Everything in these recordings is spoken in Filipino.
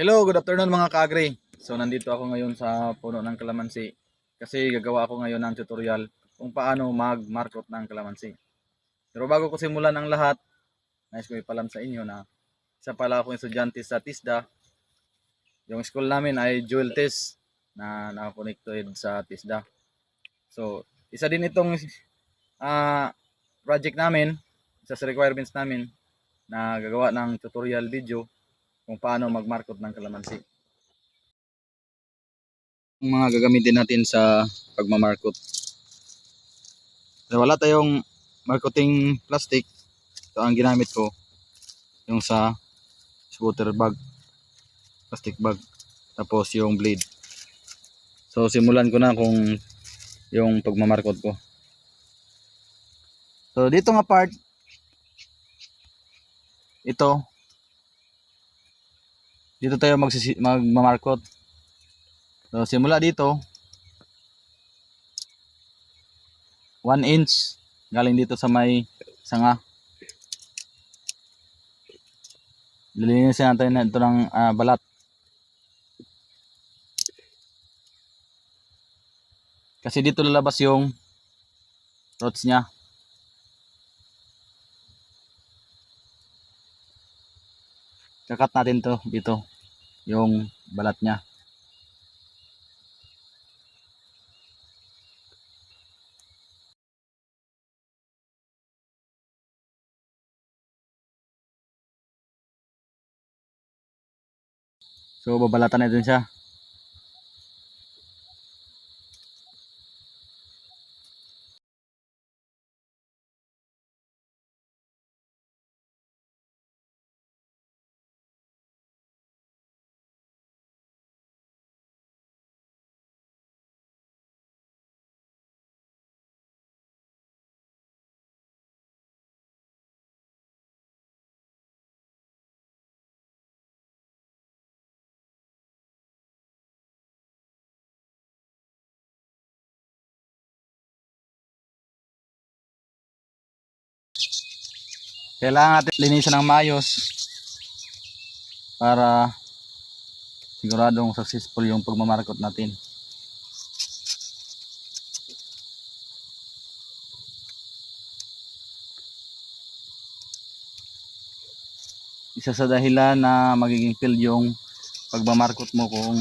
Hello, good afternoon mga kaagri. So nandito ako ngayon sa puno ng kalamansi kasi gagawa ako ngayon ng tutorial kung paano mag-markot ng kalamansi. Pero bago ko simulan ang lahat, nais ko ipalam sa inyo na isa pala akong estudyante sa TISDA. Yung school namin ay Jewel TIS na nakakonected sa TISDA. So, isa din itong ah, project namin, isa sa requirements namin na gagawa ng tutorial video kung paano magmarkot ng kalamansi. Ang mga gagamitin natin sa pagmamarkot. So, wala tayong marketing plastic. Ito ang ginamit ko. Yung sa scooter bag. Plastic bag. Tapos yung blade. So simulan ko na kung yung pagmamarkot ko. So dito nga part. Ito. Dito tayo magsisi- magmamarkot. So simula dito. 1 inch galing dito sa may sanga. Lilinisin natin na ito ng ah, balat. Kasi dito lalabas yung roots niya. Kakat natin to dito yung balat niya. So babalatan natin siya. Kailangan natin linisan ng maayos para siguradong successful yung pagmamarkot natin. Isa sa dahilan na magiging fail yung pagmamarkot mo kung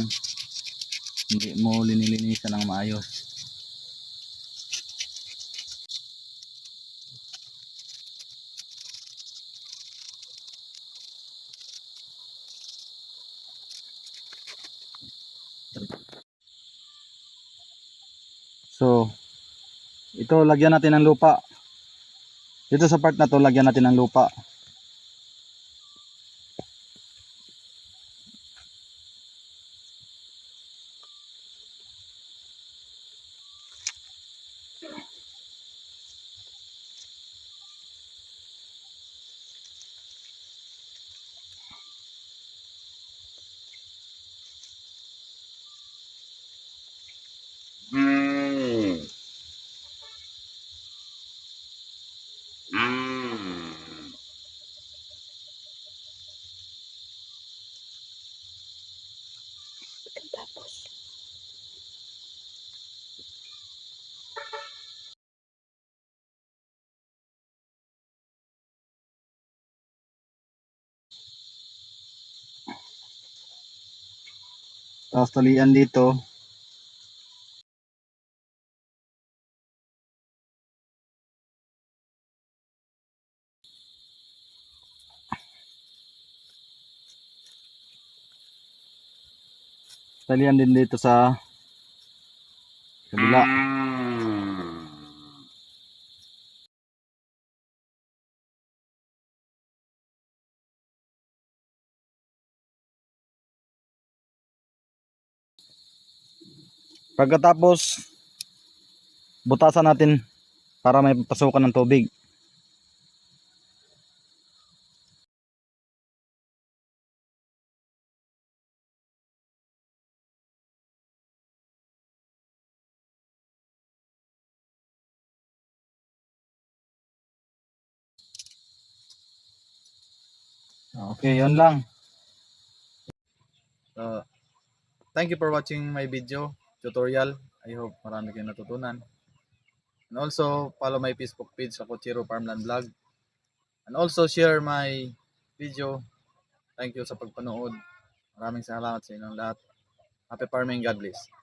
hindi mo linilinisan ng maayos. So, ito lagyan natin ng lupa. Dito sa part na to lagyan natin ng lupa. Tapos talian dito. Talian din dito sa kabila. Pagkatapos butasan natin para may pasukan ng tubig. Okay, yun lang. So, thank you for watching my video tutorial. I hope marami kayong natutunan. And also, follow my Facebook page sa Cochero Farmland Vlog. And also, share my video. Thank you sa pagpanood. Maraming salamat sa inyong lahat. Happy farming. God bless.